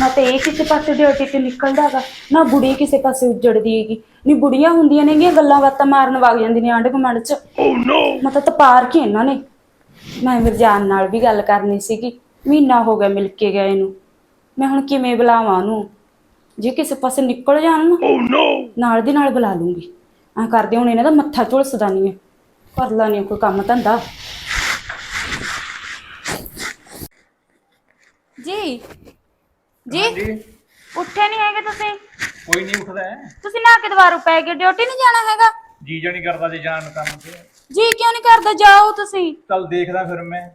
ਨਾ ਤੇ ਇਹ ਕਿਸੇ ਪਾਸੇ ਡਿਊਟੀ ਤੇ ਨਿਕਲਦਾ ਗਾ। ਨਾ ਬੁੜੀ ਕਿਸੇ ਪਾਸੇ ਉੱਜੜਦੀ ਹੈਗੀ। ਨਹੀਂ ਬੁੜੀਆਂ ਹੁੰਦੀਆਂ ਨੇਗੀਆਂ ਗੱਲਾਂ ਬਾਤਾਂ ਮਾਰਨ ਵਗ ਜਾਂਦੀਆਂ ਨੇ ਆਂਢ ਗੁਆਂਢ ਚ। ਮੈਂ ਤਾਂ ਤਪਾਰ ਕੇ ਇਹਨਾਂ ਨੇ। ਮੈਂ ਮਿਰਜਾਨ ਨਾਲ ਵੀ ਗੱਲ ਕਰਨੀ ਸੀਗੀ। ਮਹੀਨਾ ਹੋ ਗਿਆ ਮਿਲ ਕੇ ਗਏ ਨੂੰ। ਮੈਂ ਹੁਣ ਕਿਵੇਂ ਬੁਲਾਵਾਂ ਉਹਨੂੰ? ਜੇ ਕਿਸੇ ਪਾਸੇ ਨਿਕਲ ਜਾਣ ਨਾ ਨਾਲ ਦੀ ਨਾਲ ਬੁਲਾ ਲੂੰਗੀ। ਐ ਕਰਦੇ ਹੁਣ ਇਹਨਾਂ ਦਾ ਮੱਥਾ ਝੁਲਸਦਾ ਨਹੀਂ ਹੈ ਕਰ ਲਾ ਨਹੀਂ ਕੋਈ ਕੰਮ ਧੰਦਾ। ਜੀ ਜੀ? ਜੀ ਉੱਠੇ ਨਹੀਂ ਹੈਗੇ ਤੁਸੀਂ? ਕੋਈ ਨਹੀਂ ਉੱਠਦਾ ਹੈ। ਤੁਸੀਂ ਨਾ ਕੇ ਦੁਬਾਰਾ ਪੈ ਗਏ ਡਿਊਟੀ ਨਹੀਂ ਜਾਣਾ ਹੈਗਾ? ਜੀ ਜਾਣੀ ਕਰਦਾ ਜੇ ਜਾਣ ਨੂੰ ਕੰਮ ਤੇ। ਜੀ ਕਿਉਂ ਨਹੀਂ ਕਰਦਾ ਜਾਓ ਤੁਸੀਂ। ਚੱਲ ਦੇਖਦਾ ਫਿਰ ਮੈਂ।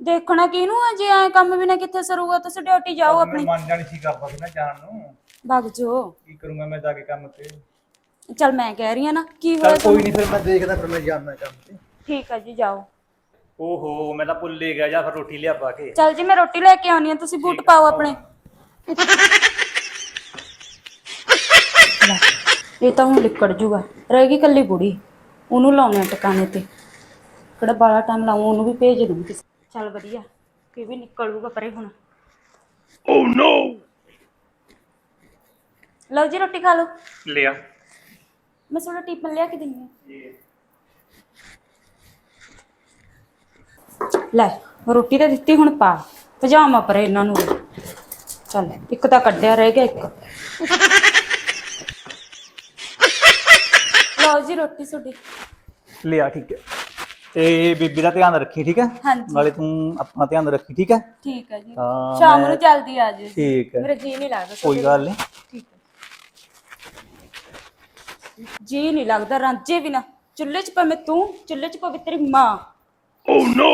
ਦੇਖਣਾ ਕਿਹਨੂੰ ਹੈ ਜੇ ਐ ਕੰਮ ਬਿਨਾ ਕਿੱਥੇ ਸਰੂਗਾ ਤੁਸੀਂ ਡਿਊਟੀ ਜਾਓ ਆਪਣਾ ਆਪਣੀ। ਮਨ ਜਾਣੀ ਸੀ ਕਰਦਾ ਸੀ ਨਾ ਜਾਣ ਨੂੰ। ਭੱਗ ਜੋ ਕੀ ਕਰੂੰਗਾ ਮੈਂ ਜਾ ਕੇ ਕੰਮ ਤੇ? ਚਲ ਮੈਂ ਕਹਿ ਰਹੀ ਆ ਨਾ ਕੀ ਹੋਇਆ ਚੱਲ ਕੋਈ ਨਹੀਂ ਫਿਰ ਮੈਂ ਦੇਖਦਾ ਫਿਰ ਮੈਂ ਜਾਣਾ ਕੰਮ ਤੇ। ਠੀਕ ਹੈ ਜੀ ਜਾਓ। ਓਹੋ ਮੈਂ ਤਾਂ ਭੁੱਲ ਗਿਆ ਜਾਂ ਫਿਰ ਰੋਟੀ ਲਿਆ ਪਾ ਕੇ। ਚਲ ਜੀ ਮੈਂ ਰੋਟੀ ਲੈ ਕੇ ਆਉਣੀ ਆ ਤੁਸੀਂ ਬੂਟ ਪਾਓ ਆਪਣੇ। ਲੈ, ਇਹ ਤਾਂ ਹੁਣ ਲਿਕੜ ਜੂਗਾ। ਰਹਿ ਗਈ ਕੱਲੀ ਬੁੜੀ। ਉਹਨੂੰ ਲਾਉਣੇ ਟਿਕਾਣੇ ਤੇ। ਕਿਹੜਾ ਬਾਲਾ ਟਾਈਮ ਲਾਉਂ ਉਹਨੂੰ ਵੀ ਭੇਜ ਦੂੰਗੀ ਚਲ ਵਧੀਆ। ਕਿ ਵੀ ਨਿਕਲੂਗਾ ਪਰੇ ਹੁਣ। ਓ ਨੋ ਲਓ ਜੀ ਰੋਟੀ ਖਾ ਲਓ। ਲਿਆ। ਮੈਂ ਥੋੜਾ ਟਿਫਨ ਲਿਆ ਕੇ ਦਿੰਦੀ ਹਾਂ। ਲੈ ਰੋਟੀ ਤਾਂ ਦਿੱਤੀ ਹੁਣ ਪਾ। ਪਜਾਮਾ ਪਰੇ ਇਹਨਾਂ ਨੂੰ। ਚੱਲ ਇੱਕ ਤਾਂ ਕੱਢਿਆ ਰਹਿ ਗਿਆ ਇੱਕ। ਲਓ ਜੀ ਰੋਟੀ ਤੁਹਾਡੀ। ਲਿਆ ਠੀਕ ਹੈ। ਤੇ ਬੀਬੀ ਦਾ ਧਿਆਨ ਰੱਖੀ ਠੀਕ ਹੈ? ਹਾਂਜੀ। ਨਾਲੇ ਤੂੰ ਆਪਣਾ ਧਿਆਨ ਰੱਖੀ ਠੀਕ ਹੈ? ਠੀਕ ਹੈ ਜੀ। ਹਾਂ, ਸ਼ਾਮ ਮੈਂ- ਨੂੰ ਜਲਦੀ ਆ ਜਿਓ ਠੀਕ ਹੈ। ਮੇਰਾ ਜੀ ਨਹੀਂ ਲੱਗਦਾ ਕੋਈ ਗੱਲ ਨਹੀਂ। ਠੀਕ ਹੈ। ਜੀ ਨਹੀਂ ਲੱਗਦਾ ਰਾਂਝੇ ਬਿਨਾ। ਚੁੱਲ੍ਹੇ 'ਚ ਭਾਵੇਂ ਤੂੰ ਚੁੱਲ੍ਹੇ 'ਚ ਭਾਵੇਂ ਤੇਰੀ ਮਾਂ। ਓ ਨੋ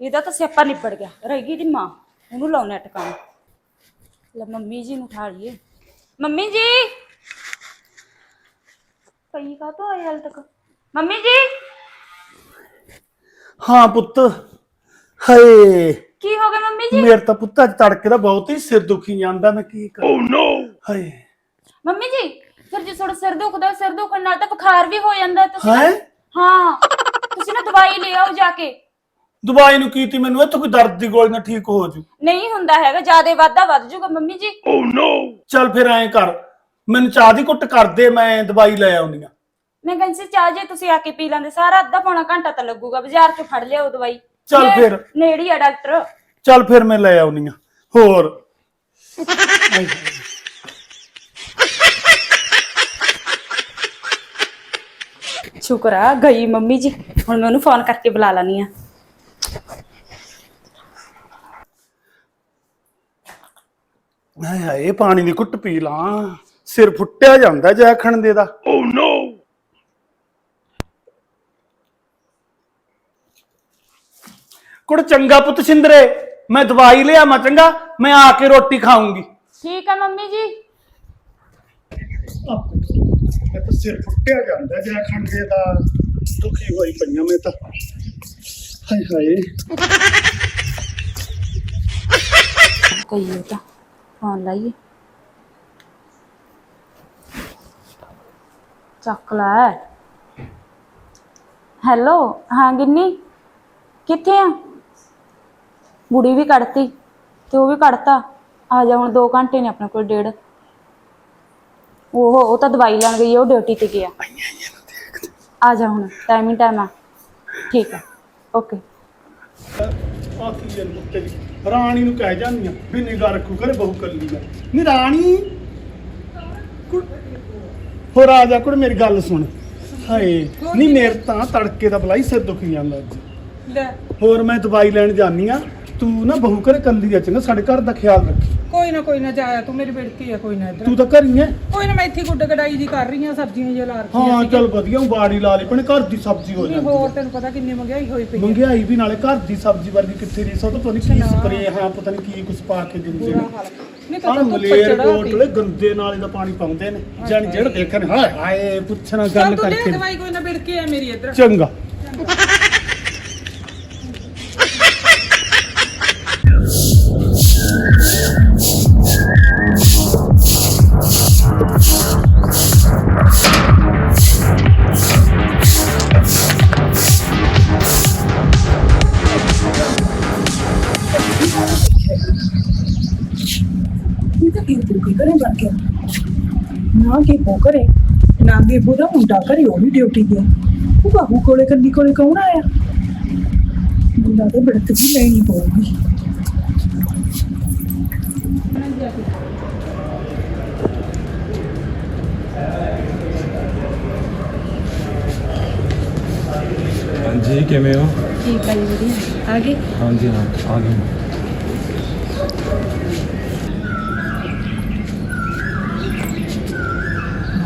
ਇਹਦਾ ਤਾਂ ਸਿਆਪਾ ਨਿਬੜ ਗਿਆ। ਰਹਿ ਗਈ ਦੀ ਮਾਂ। ਉਹਨੂੰ ਲਾਉਣਾ ਟਿਕਾਣਾ। ਲੈ ਮੰਮੀ ਜੀ ਨੂੰ ਉਠਾ ਲਈਏ। ਮੰਮੀ ਜੀ! ਪਈ ਕਾ ਤੋਂ ਆਏ ਹਾਲ ਤੱਕ? ਮੰਮੀ ਜੀ! ਹਾਂ ਪੁੱਤ। ਹਾਏ। ਕੀ ਹੋ ਗਿਆ ਮੰਮੀ ਜੀ? ਮੇਰੇ ਤਾਂ ਪੁੱਤ ਅੱਜ ਤੜਕੇ ਦਾ ਬਹੁਤ ਹੀ ਸਿਰ ਦੁਖੀ ਜਾਂਦਾ ਮੈਂ ਕੀ ਕਰਾਂ। ਓ ਨੋ ਹਾਏ। ਮੰਮੀ ਜੀ ਫਿਰ ਜੇ ਤੁਹਾਡਾ ਸਿਰ ਦੁਖਦਾ ਸਿਰ ਦੁਖਣ ਨਾਲ ਤਾਂ ਬੁਖਾਰ ਵੀ ਹੋ ਜਾਂਦਾ ਤੁਸੀਂ ਹੈਂ? ਹਾਂ ਤੁਸੀਂ ਨਾ ਦਵਾਈ ਲੈ ਆਓ ਜਾ ਕੇ। ਦਵਾਈ ਨੂੰ ਕੀਤੀ ਮੈਨੂੰ ਇੱਥੋਂ ਕੋਈ ਦਰਦ ਦੀ ਗੋਲੀ ਨਾਲ ਠੀਕ ਹੋ ਜੂ। ਨਹੀਂ ਹੁੰਦਾ ਹੈਗਾ ਜ਼ਿਆਦਾ ਵਾਧਾ ਵੱਧ ਜਾਊਗਾ ਮੰਮੀ ਜੀ। ਚੱਲ ਫਿਰ ਐਂ ਕਰ ਮੈਨੂੰ ਚਾਹ ਦੀ ਕੁੱਟ ਕਰ ਦੇ ਮੈਂ ਦਵਾਈ ਲੈ ਆਉਣੀ ਆ ਮੈਂ ਕਹਿੰਦੀ ਸੀ ਚਾਹ ਜੇ ਤੁਸੀਂ ਆ ਕੇ ਪੀ ਲੈਂਦੇ ਸਾਰਾ ਅੱਧਾ ਪੌਣਾ ਘੰਟਾ ਤਾਂ ਲੱਗੂਗਾ ਬਾਜ਼ਾਰ ਚੋਂ ਫੜ ਲਿਆਓ ਦਵਾਈ। ਚੱਲ ਨੇ- ਫਿਰ। ਨੇੜੇ ਆ ਡਾਕਟਰ। ਚੱਲ ਫਿਰ ਮੈਂ ਲੈ ਆਉਣੀ ਆ ਹੋਰ। ਸ਼ੁਕਰ ਆ ਗਈ ਮੰਮੀ ਜੀ ਹੁਣ ਮੈਂ ਉਹਨੂੰ ਫੋਨ ਕਰਕੇ ਬੁਲਾ ਲੈਣੀ ਆ ਹਾਏ ਹਾਏ ਪਾਣੀ ਦੀ ਘੁੱਟ ਪੀ ਲਾਂ। ਸਿਰ ਫੁੱਟਿਆ ਜਾਂਦਾ ਜੈਖਣ ਦੇ ਦਾ। ਓ ਨੋ ਕੁੜ ਚੰਗਾ ਪੁੱਤ ਸਿੰਦਰੇ ਮੈਂ ਦਵਾਈ ਲਿਆ ਮੈਂ ਚੰਗਾ ਮੈਂ ਆ ਕੇ ਰੋਟੀ ਖਾਊਂਗੀ। ਠੀਕ ਆ ਮੰਮੀ ਜੀ। ਮੈਂ ਤਾਂ ਸਿਰ ਫੁੱਟਿਆ ਜਾਂਦਾ ਜੈਖਣ ਦੇ ਦਾ। ਦੁਖੀ ਹੋਈ ਪਈਆਂ ਮੈਂ ਤਾਂ। ਹਾਏ ਹਾਏ। ਕਹੀਏ ਤਾਂ ਫੋਨ ਲਾਈਏ। ਚੱਕ ਲੈ। ਹੈਲੋ ਹਾਂ ਗਿੰਨੀ ਕਿੱਥੇ ਆ? ਬੁੜੀ ਵੀ ਕੱਢਤੀ ਤੇ ਉਹ ਵੀ ਕੱਢਤਾ। ਆ ਜਾ ਹੁਣ 2 ਘੰਟੇ ਨੇ ਆਪਣੇ ਕੋਲ ਡੇਢ। ਉਹ ਉਹ ਤਾਂ ਦਵਾਈ ਲੈਣ ਗਈ ਆ, ਉਹ ਡਿਊਟੀ ਤੇ ਗਿਆ। ਆ ਜਾ ਹੁਣ ਟਾਈਮ ਹੀ ਟਾਈਮ ਆ। ਠੀਕ ਆ। ਓਕੇ। ਆਖੀ ਜਨ ਮੁੱਤੇ ਦੀ ਰਾਣੀ ਨੂੰ ਕਹਿ ਜਾਂਦੀਆਂ ਵੀ ਨਿਗਾਹ ਰੱਖੂ ਕਰੇ ਬਹੂ ਕੱਲੀ ਆ। ਨੀ ਰਾਣੀ? ਕੁੜ- ਹੋਰ ਆ ਜਾ ਕੁੜ ਮੇਰੀ ਗੱਲ ਸੁਣ। ਹਾਏ ਨਹੀਂ ਮੇਰੇ ਤਾਂ ਤੜਕੇ ਦਾ ਬਲਾਈ ਸਿਰ ਦੁਖੀ ਜਾਂਦਾ ਅੱਜ। ਲੈ। ਹੋਰ ਮੈਂ ਦਵਾਈ ਲੈਣ ਜਾਨੀ ਆ ਤੂੰ ਨਾ ਬਹੂ ਕਰੇ ਕੱਲੀ ਆ ਚੰਗਾ ਸਾਡੇ ਘਰ ਦਾ ਖਿਆਲ ਰੱਖੀ। ਕੋਈ ਨਾ ਕੋਈ ਨਾ ਜਾਇਆ ਤੂੰ ਮੇਰੀ ਬਿੜਕੀ ਆ ਕੋਈ ਨਾ ਇੱਧਰ। ਤੂੰ ਤਾਂ ਘਰੀ ਐ। ਕੋਈ ਨਾ ਮੈਂ ਇੱਥੇ ਗੁੱਡ ਗਡਾਈ ਜੀ ਕਰ ਰਹੀ ਆ ਸਬਜ਼ੀਆਂ ਜਿਹਾ ਲਾ ਰੱਖੀਆਂ ਹਾਂ। ਚੱਲ ਵਧੀਆ ਉਹ ਬਾੜੀ ਲਾ ਲਈ ਪਰ ਘਰ ਦੀ ਸਬਜ਼ੀ ਹੋ ਨਹੀਂ ਜਾਂਦੀ ਹੋਰ ਹੈ। ਤੈਨੂੰ ਪਤਾ ਕਿੰਨੀ ਮਹਿੰਗਾਈ ਹੋਈ ਪਈ ਹੈ ਮਹਿੰਗਾਈ ਵੀ ਨਾਲੇ ਘਰ ਦੀ ਸਬਜ਼ੀ ਵਰਗੀ ਕਿੱਥੇ ਰਹੀ ਸੋ ਤਾਂ ਪਤਾ ਨਹੀਂ ਕੀ ਸਪਰੇ ਹਾਂ ਪਤਾ ਨਹੀਂ ਕੀ ਕੁਛ ਪਾ ਕੇ ਦਿੰਦੇ ਬੁਰਾ ਨੇ। ਹਾਲ। ਨਹੀਂ ਆਹ ਤਾਂ ਮਲੇਰ ਕੋਟਲੇ ਗੰਦੇ ਨਾਲੇ ਦਾ ਪਾਣੀ ਪਾਉਂਦੇ ਨੇ। ਜਾਨੀ ਜਿਹੜਾ ਦੇਖਣ ਹਾਏ ਹਾਏ ਪੁੱਛਣਾ ਗੱਲ ਤੂੰ ਕਰਕੇ। ਦਵਾਈ ਕੋਈ ਨਾ ਬਿੜਕੀ ਆ ਮੇਰੀ ਇੱਧਰ। ਚੰਗਾ। ਕਰੇ ਬਣ ਕੇ ਨਾ ਕਿ ਬੋ ਕਰੇ ਨਾ ਕਿ ਬੁਰਾ ਮੁੰਡਾ ਕਰੇ ਉਹ ਵੀ ਡਿਊਟੀ ਗਿਆ ਉਹ ਬਾਹੂ ਕੋਲੇ ਕੰਨੀ ਕੋਲੇ ਕੌਣ ਆਇਆ? ਮੁੰਡਾ ਤੇ ਬੜਕ ਜੀ ਲੈਣੀ ਪਊਗੀ ਹਾਂਜੀ ਕਿਵੇਂ ਹੋ? ਠੀਕ ਹੈ ਜੀ ਵਧੀਆ। ਆ ਗਏ? ਹਾਂਜੀ ਹਾਂ ਆ ਗਏ।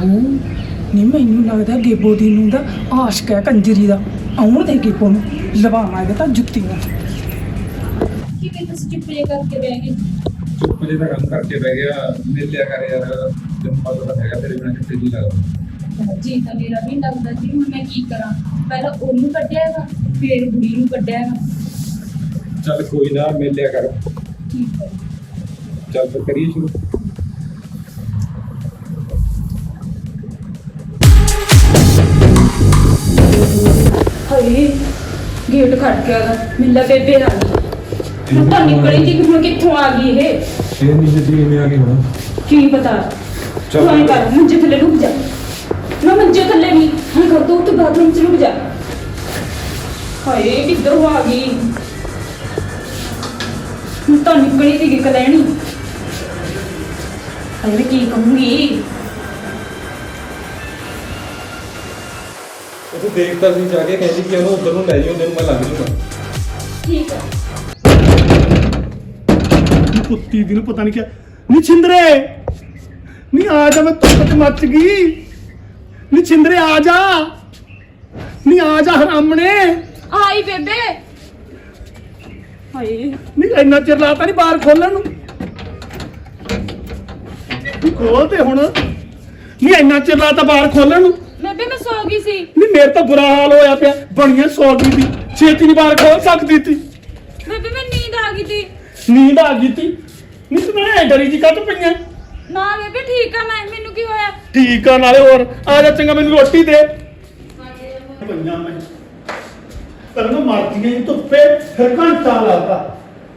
ਨਹੀਂ ਮੈਨੂੰ ਲੱਗਦਾ ਗੇਬੋ ਦੀ ਨੂੰ ਦਾ ਆਸ਼ਕ ਹੈ ਕੰਜਰੀ ਦਾ। ਆਉਣ ਦੇ ਗੇਬੋ ਨੂੰ ਲਵਾਵਾਂਗੇ ਤਾਂ ਜੁੱਤੀਆਂ ਕਿਵੇਂ ਤੁਸੀਂ ਚੁੱਪ ਜੇ ਕਰਕੇ ਬਹਿ ਗਏ? ਚੁੱਪ ਜੇ ਦਾ ਕੰਮ ਕਰਕੇ ਬਹਿ ਗਿਆ। ਮਿਲ ਲਿਆ ਕਰ ਯਾਰ ਪਤਾ ਤਾਂ ਹੈਗਾ ਤੇਰੇ ਬਿਨਾਂ ਕਿੱਥੇ ਜੀ ਲੱਗਦਾ। ਜੀ ਤਾਂ ਮੇਰਾ ਵੀ ਲੱਗਦਾ ਜੀ ਹੁਣ ਮੈਂ ਕੀ ਕਰਾਂ? ਪਹਿਲਾਂ ਉਹਨੂੰ ਕੱਢਿਆ ਹੈਗਾ ਫੇਰ ਬੁੜੀ ਨੂੰ ਕੱਢਿਆ ਹੈਗਾ ਚੱਲ ਕੋਈ ਨਾ ਮਿਲ ਲਿਆ ਕਰ। ਠੀਕ ਹੈ। ਚੱਲ ਫਿਰ ਕਰੀਏ ਸ਼ੁਰੂ। ਹਾਏ ਗੇਟ ਖੜ ਗਿਆ ਗਾ। ਮਿੱਲਾ ਬੇਬੇ ਆ ਗਈ। ਹੁਣ ਤਾਂ ਨਿਕਲੀ ਜੀ ਹੁਣ ਕਿੱਥੋਂ ਆ ਗਈ ਇਹ? ਇਹ ਨਹੀਂ ਜਿੱਦੀ ਕਿਵੇਂ ਆ ਗਈ ਹੁਣ। ਕੀ ਪਤਾ? ਚੱਲ। ਤੂੰ ਐਂ ਕਰ ਮੰਜੇ ਥੱਲੇ ਲੁਕ ਜਾ। ਨਾ ਮੰਜੇ ਥੱਲੇ ਨਹੀਂ ਹਾਂ ਕਰ ਤੂੰ ਉੱਥੇ ਬਾਥਰੂਮ ਚ ਲੁਕ ਜਾ। ਹਾਏ ਕਿੱਧਰੋਂ ਆ ਗਈ? ਹੁਣ ਤਾਂ ਨਿਕਲੀ ਸੀ ਕਿ ਲੈਣੀ ਹਾਏ ਮੈਂ ਕੀ ਕਹੂੰਗੀ? ਤੂੰ ਦੇਖਦਾ ਸੀ ਜਾ ਕੇ ਕਹਿੰਦੀ ਕਿ ਉਹਨੂੰ ਉਧਰ ਨੂੰ ਲੈ ਜਾਓ ਤੈਨੂੰ ਮੈਂ ਲੱਗ ਜੂਗਾ। ਠੀਕ ਹੈ ਨੀ ਕੁੱਤੀ ਦੀ ਨੂੰ ਪਤਾ ਨਹੀਂ ਕਿਆ ਨੀ ਛਿੰਦਰੇ! ਨੀ ਆ ਜਾ ਮੈਂ ਧੁੱਪ ਚ ਮੱਚ ਗਈ। ਨੀ ਛਿੰਦਰੇ ਆ ਜਾ। ਨੀ ਆ ਜਾ ਹਰਾਮਣੇ। ਆਈ ਬੇਬੇ। ਹਾਏ। ਨੀ ਇੰਨਾ ਚਿਰ ਲਾਤਾ ਨਹੀਂ ਬਾਹਰ ਖੋਲਣ ਨੂੰ। ਨੀ ਖੋਲ ਤੇ ਹੁਣ। ਨੀ ਇੰਨਾ ਚਿਰ ਲਾਤਾ ਬਾਹਰ ਖੋਲਣ ਨੂੰ। ਬੇਬੇ ਮੈਂ ਸੌ ਗਈ ਸੀ। ਨੀ ਮੇਰੇ ਤਾਂ ਬੁਰਾ ਹਾਲ ਹੋਇਆ ਪਿਆ। ਬਣੀਆਂ ਸੌ ਗਈ ਦੀ ਛੇਤੀ ਨਹੀਂ ਬਾਹਰ ਖੋਲ ਸਕਦੀ ਤੀ ਬੇਬੇ ਮੈਂ ਨੀਂਦ ਆ ਗਈ ਤੀ ਨੀਂਦ ਆ ਗਈ ਤੀ ਨੀ ਤੂੰ ਮੈਂ ਡਰੀ ਜੀ ਕੱਟ ਪਈਆਂ। ਨਾ ਬੇਬੇ ਠੀਕ ਆ ਮੈਂ ਮੈਨੂੰ ਕੀ ਹੋਇਆ? ਠੀਕ ਆ ਨਾਲੇ ਹੋਰ। ਆ ਜਾ ਚੰਗਾ ਮੈਨੂੰ ਰੋਟੀ ਦੇ। ਪਈਆਂ ਮੈਂ ਤੈਨੂੰ ਮਰਦੀਆਂ ਹੀ ਧੁੱਪੇ ਫਿਰ ਘੰਟਾ ਲਾਤਾ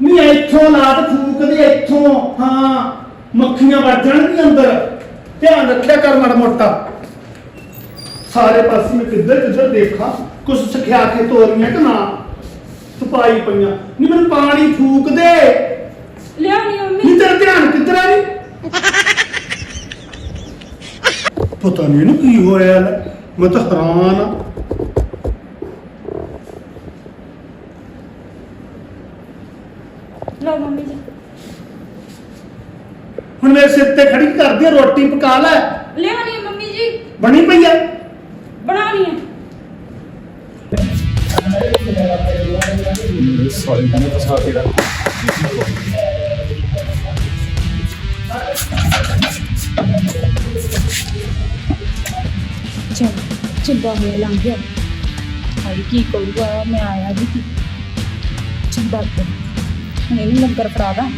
ਨਹੀਂ ਇੱਥੋਂ ਲਾਤ ਫੂਕਦੇ ਇੱਥੋਂ ਹਾਂ ਮੱਖੀਆਂ ਵੱਜ ਜਾਣਗੀਆਂ ਅੰਦਰ। ਧਿਆਨ ਰੱਖਿਆ ਕਰ ਮਾੜਾ ਮੋਟਾ। ਸਾਰੇ ਪਾਸੇ ਮੈਂ ਕਿੱਧਰ ਕਿੱਧਰ ਦੇਖਾਂ ਕੁਛ ਸਿਖਿਆ ਕੇ ਤੋਰੀਆਂ ਕਿ ਨਾ? ਸਪਾਈ ਪਈਆਂ। ਨਹੀਂ ਮੈਨੂੰ ਪਾਣੀ ਫੂਕ ਦੇ। ਲਿਆਉਣੀ ਮੰਮੀ। ਨਹੀਂ ਤੇਰਾ ਧਿਆਨ ਕਿੱਧਰ ਆ ਜੀ? ਪਤਾ ਨਹੀਂ ਇਹਨੂੰ ਕੀ ਹੋਇਆ ਲੈ। ਮੈਂ ਤਾਂ ਹੈਰਾਨ ਆ। ਲਓ ਮੰਮੀ ਜੀ। ਹੁਣ ਮੇਰੇ ਸਿਰ ਤੇ ਖੜੀ ਕਰਦੀ ਆ, ਰੋਟੀ ਪਕਾ ਲੈ। ਲਿਆਉਣੀ ਮੰਮੀ ਜੀ। ਬਣੀ ਪਈ ਆ? ਬਣਾਉਣੀ ਹੈ ਸੌਰੀ ਕੇ ਰੱਖ ਚਲ ਚੰਗਾ ਹੋਇਆ ਲੰਘ ਗਿਆ ਹਾਏ ਕੀ ਕਰੂਗਾ ਮੈਂ ਆਇਆ ਵੀ ਕੀ ਚੰਗਾ ਕਰ ਹੁਣ ਇਹਨੂੰ ਲੰਗਰ ਫੜਾ ਦਾਂ।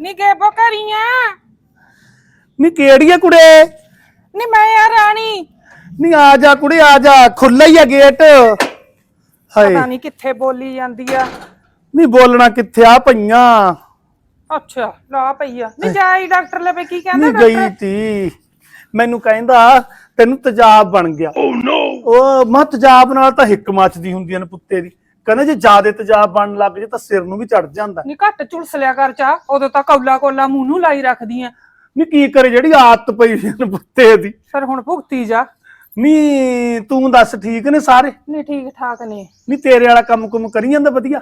ਨੀ ਗੇਬੋ ਕਰੀਆਂ। ਨੀ ਕਿਹੜੀ ਆ ਕੁੜੇ? ਨੀ ਮੈਂ ਆ ਰਾਣੀ। ਨੀ ਆ ਜਾ ਕੁੜੇ ਆ ਜਾ ਖੁੱਲਾ ਹੀ ਆ ਗੇਟ ਹਾਏ। ਪਤਾ ਨਹੀਂ ਕਿੱਥੇ ਬੋਲੀ ਜਾਂਦੀ ਆ। ਨੀ ਬੋਲਣਾ ਕਿੱਥੇ ਆ ਪਈਆਂ? ਅੱਛਾ ਲਾ ਪਈ ਆ। ਨੀ ਜਾਈ ਡਾਕਟਰ ਲਵੇ ਕੀ ਕਹਿੰਦਾ ਨੀ ਗਈ ਤੀ। ਮੈਨੂੰ ਕਹਿੰਦਾ ਤੈਨੂੰ ਤੇਜ਼ਾਬ ਬਣ ਗਿਆ। ਓ ਨੋ ਉਹ ਮਾ ਤੇਜ਼ਾਬ ਨਾਲ ਤਾਂ ਹਿੱਕ ਮੱਚਦੀ ਹੁੰਦੀਆਂ ਨੇ ਪੁੱਤੇ ਦੀ। ਕਹਿੰਦੇ ਜੇ ਜ਼ਿਆਦੇ ਤੇਜ਼ਾਬ ਬਣਨ ਲੱਗ ਜੇ ਤਾਂ ਸਿਰ ਨੂੰ ਵੀ ਚੜ ਜਾਂਦਾ। ਨੀ ਘੱਟ ਝੁਲਸ ਲਿਆ ਕਰ ਚਾ ਉਦੋਂ ਤਾਂ ਕੌਲਾ ਕੋਲਾ ਮੂੰਹ ਨੂੰ ਲਾਈ ਰੱਖਦੀ ਆ। ਨੀ ਕੀ ਕਰੇ ਜਿਹੜੀ ਆਦਤ ਪਈ ਨੇ ਪੁੱਤੇ ਦੀ। ਫਿਰ ਹੁਣ ਭੁਗਤੀ ਜਾ। ਨੀ ਤੂੰ ਦੱਸ ਠੀਕ ਨੇ ਸਾਰੇ? ਨੀ ਠੀਕ ਠਾਕ ਨੇ। ਨੀ ਤੇਰੇ ਵਾਲਾ ਕੰਮ ਕੁਮ ਕਰੀ ਜਾਂਦਾ ਵਧੀਆ?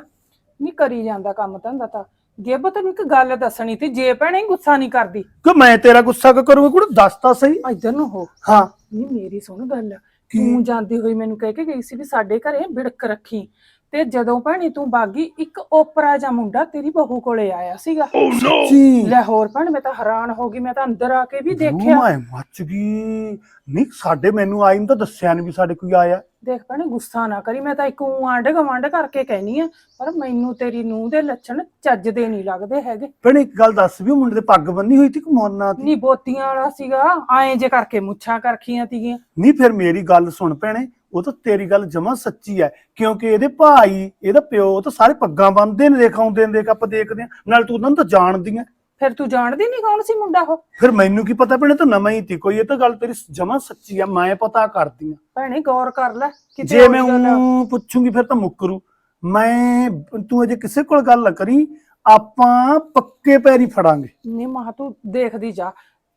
ਨੀ ਕਰੀ ਜਾਂਦਾ ਕੰਮ ਧੰਦਾ ਤਾਂ। ਗੇਬ ਤੈਨੂੰ ਇੱਕ ਗੱਲ ਦੱਸਣੀ ਤੇ ਜੇ ਭੈਣੇ ਗੁੱਸਾ ਨਹੀਂ ਕਰਦੀ। ਕਿ ਮੈਂ ਤੇਰਾ ਗੁੱਸਾ ਕਿਉਂ ਕਰੂੰਗਾ? ਕੁੜੇ ਦੱਸ ਤਾਂ ਸਹੀ। ਇੱਧਰ ਨੂੰ ਹੋ। ਹਾਂ। ਨੀ ਮੇਰੀ ਸੁਣ ਗੱਲ। ਤੂੰ ਜਾਂਦੀ ਹੋਈ ਮੈਨੂੰ ਕਹਿ ਕੇ ਗਈ ਸੀ ਵੀ ਸਾਡੇ ਘਰੇ ਬਿੜਕ ਰੱਖੀ। ਤੇ ਜਦੋਂ ਭੈਣੇ ਤੂੰ ਬਾਗੀ ਇੱਕ ਓਪਰਾ ਜਾਂ ਮੁੰਡਾ ਤੇਰੀ ਬਹੂ ਕੋਲੇ ਆਇਆ ਸੀਗਾ। ਸੱਚੀ? ਲੈ ਹੋਰ ਭੈਣ ਮੈਂ ਤਾਂ ਹੈਰਾਨ ਹੋ ਗਈ ਮੈਂ ਤਾਂ ਅੰਦਰ ਆ ਕੇ ਵੀ ਦੇਖਿਆ। ਮੈਂ ਮੱਚ ਗਈ। ਨਹੀਂ ਸਾਡੇ ਮੈਨੂੰ ਆਈ ਨੂੰ ਤਾਂ ਦੱਸਿਆ ਨਹੀਂ ਵੀ ਸਾਡੇ ਕੋਈ ਆਇਆ। ਦੇਖ ਭੈਣੇ ਗੁੱਸਾ ਨਾ ਕਰੀ ਮੈਂ ਤਾਂ ਇੱਕ ਊਂ ਆਂਢ ਗਵਾਂਢ ਕਰਕੇ ਕਹਿਨੀ ਆ ਪਰ ਮੈਨੂੰ ਤੇਰੀ ਨੂੰਹ ਦੇ ਲੱਛਣ ਚੱਜ ਦੇ ਨਹੀਂ ਲੱਗਦੇ ਹੈਗੇ। ਭੈਣੇ ਇੱਕ ਗੱਲ ਦੱਸ ਵੀ ਉਹ ਮੁੰਡੇ ਦੇ ਪੱਗ ਬੰਨੀ ਹੋਈ ਸੀ ਕਿ ਮੋਨਾ ਤੀ ਨੀ ਬੋਤੀਆਂ ਵਾਲਾ ਸੀਗਾ ਐਂ ਜੇ ਕਰਕੇ ਮੁੱਛਾਂ ਕਰਖੀਆਂ ਤੀਆਂ ਨਹੀਂ ਫਿਰ ਮੇਰੀ ਗੱਲ ਸੁਣ ਭੈਣੇ ਉਹ ਤਾਂ ਤੇਰੀ ਗੱਲ ਜਮਾ ਸੱਚੀ ਹੈ ਕਿਉਂਕਿ ਇਹਦੇ ਭਾਈ ਇਹਦਾ ਪਿਓ ਉਹ ਤਾਂ ਸਾਰੇ ਪੱਗਾਂ ਬੰਨਦੇ ਨੇ ਦਿਖਾਉਂਦੇ ਨੇ ਦੇਖ ਆਪਾਂ ਦੇਖਦੇ ਆ ਨਾਲ ਤੂੰ ਉਹਨਾਂ ਨੂੰ ਤਾਂ ਜਾਣਦੀ ਆ ਫਿਰ ਤੂੰ ਜਾਣਦੀ ਨਹੀਂ ਕੌਣ ਸੀ ਮੁੰਡਾ ਉਹ? ਫਿਰ ਮੈਨੂੰ ਕੀ ਪਤਾ ਭੈਣੇ ਤਾਂ ਨਵਾਂ ਹੀ ਤੀ ਕੋਈ ਇਹ ਤਾਂ ਗੱਲ ਤੇਰੀ ਜਮਾ ਸੱਚੀ ਆ ਮੈਂ ਪਤਾ ਕਰਦੀ ਆ। ਭੈਣੇ ਗੌਰ ਕਰ ਲੈ ਜੇ ਉਹੀ ਮੈਂ। ਊਂ ਪੁੱਛੂੰਗੀ ਫਿਰ ਤਾਂ ਮੁੱਕਰੂ। ਮੈਂ ਤੂੰ ਅਜੇ ਕਿਸੇ ਕੋਲ ਗੱਲ ਨਾ ਕਰੀ ਆਪਾਂ ਪੱਕੇ ਪੈਰੀ ਫੜਾਂਗੇ। ਨੀ ਮਾਂ ਤੂੰ ਦੇਖਦੀ ਜਾ।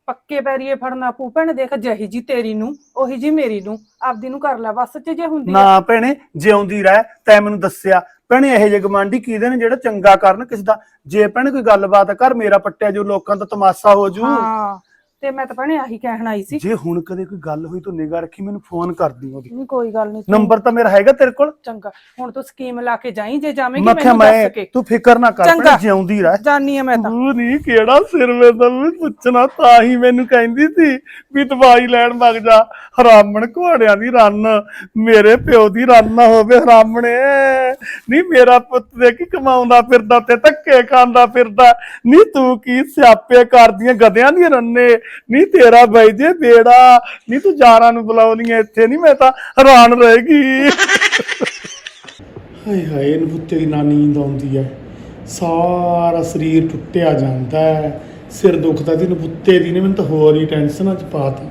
ਪੱਕੇ ਪੈਰੀਏ ਫੜਨਾ ਪੂ ਭੈਣੇ ਦੇਖ ਜਹੀ ਜੀ ਤੇਰੀ ਨੂੰ ਉਹੀ ਜੀ ਮੇਰੀ ਨੂੰ। ਆਪਦੀ ਨੂੰ ਕਰ ਲੈ ਬਸ ਚ ਜੇ ਹੁੰਦੀ ਆ। ਨਾ ਭੈਣੇ ਜਿਉਂਦੀ ਰਹਿ ਤੈਂ ਮੈਨੂੰ ਦੱਸਿਆ। ਭੈਣੇ ਇਹੋ ਜਿਹੇ ਗਮਾਂਡੀ ਕੀਦੇ ਨੇ ਜਿਹੜਾ ਚੰਗਾ ਕਰਨ ਕਿਸੇ ਦਾ ਜੇ ਭੈਣੇ ਕੋਈ ਗੱਲਬਾਤ ਕਰ ਮੇਰਾ ਪੱਟਿਆ ਜੋ ਲੋਕਾਂ ਦਾ ਤਮਾਸ਼ਾ ਹੋ ਜੂ ਹਾਂ। ਤੇ ਮੈਂ ਤਾਂ ਭੈਣੇ ਆਹੀ ਕਹਿਣ ਆਈ ਸੀ। ਜੇ ਹੁਣ ਕਦੇ ਕੋਈ ਗੱਲ ਹੋਈ ਤੂੰ ਨਿਗਾਹ ਰੱਖੀ ਮੈਨੂੰ ਫੋਨ ਕਰਦੀ ਉਹਦੀ। ਨਹੀਂ ਕੋਈ ਗੱਲ ਨਹੀਂ ਨੰਬਰ ਤਾਂ ਮੇਰਾ ਹੈਗਾ ਤੇਰੇ ਕੋਲ। ਚੰਗਾ ਹੁਣ ਤੂੰ ਸਕੀਮ ਲਾ ਕੇ ਜਾਈਂ ਜੇ ਜਾਵੇਂਗੀ ਮੈਂ ਕਿਹਾ ਮੈਨੂੰ ਮੈਂ ਦੱਸ ਕੇ। ਤੂੰ ਫਿਕਰ ਨਾ ਕਰ ਚੰਗਾ। ਭੈਣੇ ਜਿਉਂਦੀ ਰਹਿ। ਜਾਨੀ ਆ ਮੈਂ ਤਾਂ। ਤੂੰ ਨਹੀਂ ਕਿਹੜਾ ਸਿਰ ਵੀ ਪੁੱਛਣਾ ਤਾਂ ਹੀ ਮੈਨੂੰ ਕਹਿੰਦੀ ਸੀ ਵੀ ਦਵਾਈ ਲੈਣ ਵਗ ਜਾ। ਹਰਾਮਣ ਘੋੜਿਆਂ ਦੀ ਰੰਨ ਮੇਰੇ ਪਿਓ ਦੀ ਰੰਨ ਨਾ ਹੋਵੇ ਹਰਾਮਣੇ। ਨਹੀਂ ਮੇਰਾ ਪੁੱਤ ਦੇ ਕੀ ਕਮਾਉਂਦਾ ਫਿਰਦਾ ਤੇ ਧੱਕੇ ਖਾਂਦਾ ਫਿਰਦਾ। ਨਹੀਂ ਤੂੰ ਕੀ ਸਿਆਪੇ ਕਰਦੀਆਂ ਗਧਿਆਂ ਦੀਆਂ ਰੰਨੇ। ਨਹੀਂ ਤੇਰਾ ਬਾਈ ਜੇ ਬੇੜਾ ਨਹੀਂ ਤੂੰ ਜਾਰਾਂ ਨੂੰ ਬੁਲਾਉਣੀ ਐ ਇੱਥੇ ਨਹੀਂ ਮੈਂ ਤਾਂ ਹੈਰਾਨ ਰਹੇਗੀ ਹਾਏ ਹਾਏ, ਇਹਨੂੰ ਪੁੱਤੇ ਦੀ ਨਾ ਨੀਂਦ ਆਉਂਦੀ ਹੈ ਸਾਰਾ ਸਰੀਰ ਟੁੱਟਿਆ ਜਾਂਦਾ ਹੈ ਸਿਰ ਦੁਖਦਾ ਦੀ ਨਪੁੱਤੇ ਦੀ ਨੇ, ਮੈਨੂੰ ਤਾਂ ਹੋਰ ਹੀ ਟੈਨਸ਼ਨਾਂ ਚ ਪਾਤੀ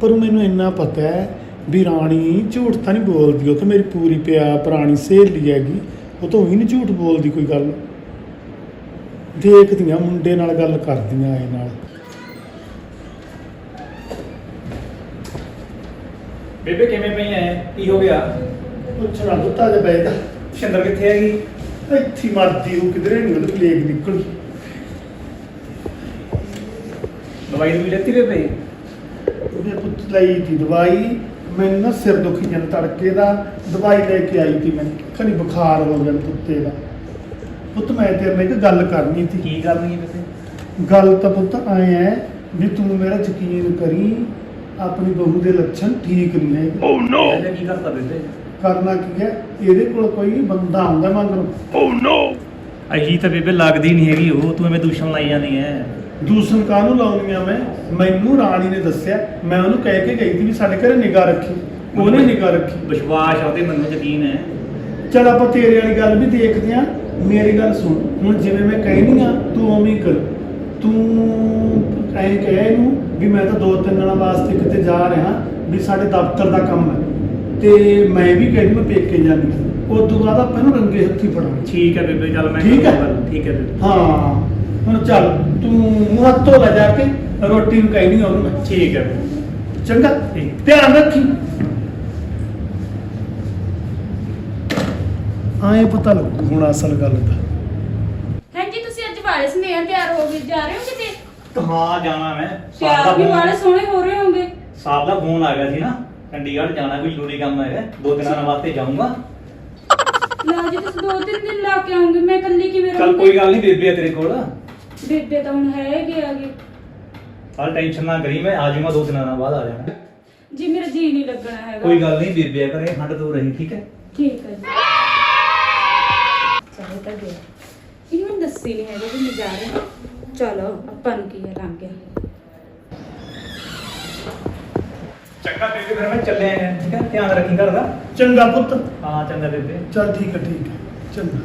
ਪਰ ਮੈਨੂੰ ਇੰਨਾ ਪਤਾ ਹੈ ਵੀ ਰਾਣੀ ਝੂਠ ਤਾਂ ਨਹੀਂ ਬੋਲਦੀ, ਉਹ ਤਾਂ ਮੇਰੀ ਪੂਰੀ ਪਿਆ ਪੁਰਾਣੀ ਸਹੇਲੀ ਹੈਗੀ, ਉਹ ਤਾਂ ਵੀ ਨਹੀਂ ਝੂਠ ਬੋਲਦੀ ਕੋਈ ਗੱਲ। ਦੇਖਦੀਆਂ ਮੁੰਡੇ ਨਾਲ ਗੱਲ ਕਰਦੀਆਂ ਇਹ ਨਾਲ। ਬੇਬੇ ਕਿਵੇਂ ਪਈ ਐ? ਕੀ ਹੋ ਗਿਆ? ਪੁੱਛਣਾ ਦੁੱਤਾ ਦੇ ਬੈਠਾ ਸ਼ਿੰਦਰ ਕਿੱਥੇ ਹੈਗੀ? ਇੱਥੇ ਹੀ ਮਰਦੀ ਉਹ ਕਿਧਰੇ ਨਹੀਂ ਉਹਦੇ ਪਲੇਗ ਨਿਕਲੀ। ਦਵਾਈ ਦੂਈ ਲੈਤੀ ਬੇਬੇ? ਉਹਨੇ ਪੁੱਤ ਲਈ ਦੀ ਦਵਾਈ ਮੈਨੂੰ ਨਾ ਸਿਰ ਦੁਖੀ ਜਾਂਦਾ ਤੜਕੇ ਦਾ। ਦਵਾਈ ਲੈ ਕੇ ਆਈ ਤੀ ਮੈਂ ਖਣੀ ਬੁਖਾਰ ਹੋ ਗਿਆ ਪੁੱਤੇ ਦਾ। ਪੁੱਤ ਮੈਂ ਤੇਰੇ ਨਾਲ ਇੱਕ ਗੱਲ ਕਰਨੀ ਸੀ। ਕੀ ਗੱਲ ਨਹੀਂ ਬੇਬੇ? ਗੱਲ ਤਾਂ ਪੁੱਤ ਆਏ ਹੈ ਵੀ ਤੂੰ ਮੇਰਾ ਯਕੀਨ ਕਰੀ ਆਪਣੀ ਬਹੂ ਦੇ ਲੱਛਣ ਠੀਕ ਨਹੀਂ ਹੈ। ਓ ਨੋ ਕੀ ਕਰਤਾ ਬੇਬੇ ਕਰਨਾ ਕੀ ਹੈ? ਇਹਦੇ ਕੋਲ ਕੋਈ ਬੰਦਾ ਆਉਂਦਾ ਮਗਰੋਂ ਅਜੀ ਤਾਂ ਬੇਬੇ ਲੱਗਦੀ ਨਹੀਂ ਹੈਗੀ ਉਹ ਤੂੰ ਐਵੇਂ ਦੂਸ਼ਣ ਲਾਈ ਜਾਂਦੀ ਐ। ਦੂਸਨ ਕਾਹਨੂੰ ਲਾਉਣੀਆਂ ਮੈਂ? ਮੈਨੂੰ ਰਾਣੀ ਨੇ ਦੱਸਿਆ ਮੈਂ ਉਹਨੂੰ ਕਹਿ ਕੇ ਗਈ ਸੀ ਵੀ ਸਾਡੇ ਘਰੇ ਨਿਗਾਹ ਰੱਖੀ। ਉਹਨੇ ਨਿਗਾਹ ਰੱਖੀ। ਵਿਸ਼ਵਾਸ ਆ ਉਹਦੇ ਮੈਨੂੰ ਯਕੀਨ ਹੈ ਚਲ ਆਪਾਂ ਤੇਰੇ ਵਾਲੀ ਗੱਲ ਵੀ ਦੇਖਦੇ ਆ। ਮੇਰੀ ਗੱਲ ਸੁਣ ਹੁਣ ਜਿਵੇਂ ਮੈਂ ਕਹਿਨੀ ਆ ਤੂੰ ਉਵੇਂ ਹੀ ਕਰ। ਤੂੰ ਐਂ ਕਹਿ ਇਹਨੂੰ ਵੀ ਮੈਂ ਤਾਂ ਦੋ ਤਿੰਨ ਦਿਨਾਂ ਵਾਸਤੇ ਕਿਤੇ ਜਾ ਰਿਹਾ ਵੀ ਸਾਡੇ ਦਫ਼ਤਰ ਦਾ ਕੰਮ ਹੈ। ਤੇ ਮੈਂ ਵੀ ਕਹਿੰਦੀ ਮੈਂ ਪੇਕੇ ਜਾਣੀ ਉਸ ਤੋਂ ਬਾਅਦ ਆਪਾਂ ਇਹਨੂੰ ਰੰਗੇ ਹੱਥੀ ਫੜਾਂਗੇ। ਠੀਕ ਹੈ ਬੇਬੇ ਚੱਲ ਮੈਂ ਠੀਕ ਹੈ। ਕਰੂੰਗਾ ਠੀਕ ਹੈ ਬੇਬੇ। ਹਾਂ। ਹੁਣ ਚੱਲ ਤੂੰ ਮੂੰਹ ਹੱਥ ਧੋ ਲੈ ਜਾ ਕੇ ਰੋਟੀ ਨੂੰ ਕਹਿਨੀ ਆ ਉਹਨੂੰ। ਮੈਂ ਠੀਕ ਹੈ। ਬੇਬੇ ਚੰਗਾ? ਠੀਕ। ਧਿਆਨ ਰੱਖੀ। ਆਏ ਪਤਾ ਲੱਗੂ ਹੁਣ ਅਸਲ ਗੱਲ ਦਾ। ਹਾਂਜੀ ਤੁਸੀਂ ਅੱਜ ਵਾਲੇ ਸਨੇਹ ਤਿਆਰ ਹੋ ਕੇ ਜਾ ਰਹੇ ਹੋ ਹਾਂ ਜਾਣਾ ਮੈਂ? ਤਿਆਰ ਵੀ ਵਾਲੇ ਸੋਹਣੇ ਹੋ ਰਹੇ ਹੋਗੇ ਸਾਹਿਬ ਦਾ ਫੋਨ ਆ ਗਿਆ ਸੀ ਨਾ ਚੰਡੀਗੜ੍ਹ ਜਾਣਾ ਕੋਈ ਜ਼ਰੂਰੀ ਕੰਮ ਹੈਗਾ। ਦੋ ਦਿਨਾਂ ਵਾਸਤੇ ਜਾਊਂਗਾ। ਨਾ ਜੀ ਤੁਸੀਂ ਦੋ ਤਿੰਨ ਦਿਨ ਲਾ ਕੇ ਆਉਂਗੇ ਮੈਂ ਇਕੱਲੀ ਕਿਵੇਂ ਚੱਲ ਕੋਈ ਗੱਲ ਨਹੀਂ ਬੇਬੇ ਆ ਤੇਰੇ ਕੋਲ। ਬੇਬੇ ਤਾਂ ਹੁਣ ਹੈਗੇ ਆਗੇ ਚੱਲ ਟੈਨਸ਼ਨ ਨਾ ਕਰੀ ਮੈਂ ਆ ਜਾਊਂਗਾ ਦੋ ਦਿਨਾਂ ਨਾਲ ਬਾਅਦ ਆ ਜਾਣਾ। ਜੀ ਮੇਰਾ ਜੀ ਨਹੀਂ ਲੱਗਣਾ ਹੈਗਾ। ਕੋਈ ਗੱਲ ਨਹੀਂ ਬੇਬੇ ਆ ਕਰੇ ਹੱਡ ਤੋਂ ਰਹੀ ਠੀਕ ਹੈ? ਠੀਕ ਹੈ ਜੀ। ਚਲੋ ਤਾਂ ਗਿਆ ਇਹਨੂੰ ਦੱਸੀ ਨਹੀਂ ਹੈਗਾ ਵੀ ਮੈਂ ਜਾ ਰਹੀ ਹਾਂ ਚਲੋ ਆਪਾਂ ਨੂੰ ਕੀ ਹੈ ਲੰਘ ਗਿਆ। ਚੰਗਾ ਬੇਬੇ ਫਿਰ ਮੈਂ ਚੱਲਿਆ ਆਂ ਠੀਕ ਹੈ? ਧਿਆਨ ਰੱਖੀ ਘਰ ਦਾ। ਚੰਗਾ ਪੁੱਤ। ਹਾਂ ਚੰਗਾ ਬੇਬੇ। ਚੱਲ ਠੀਕ ਹੈ ਠੀਕ ਹੈ। ਚੰਗਾ।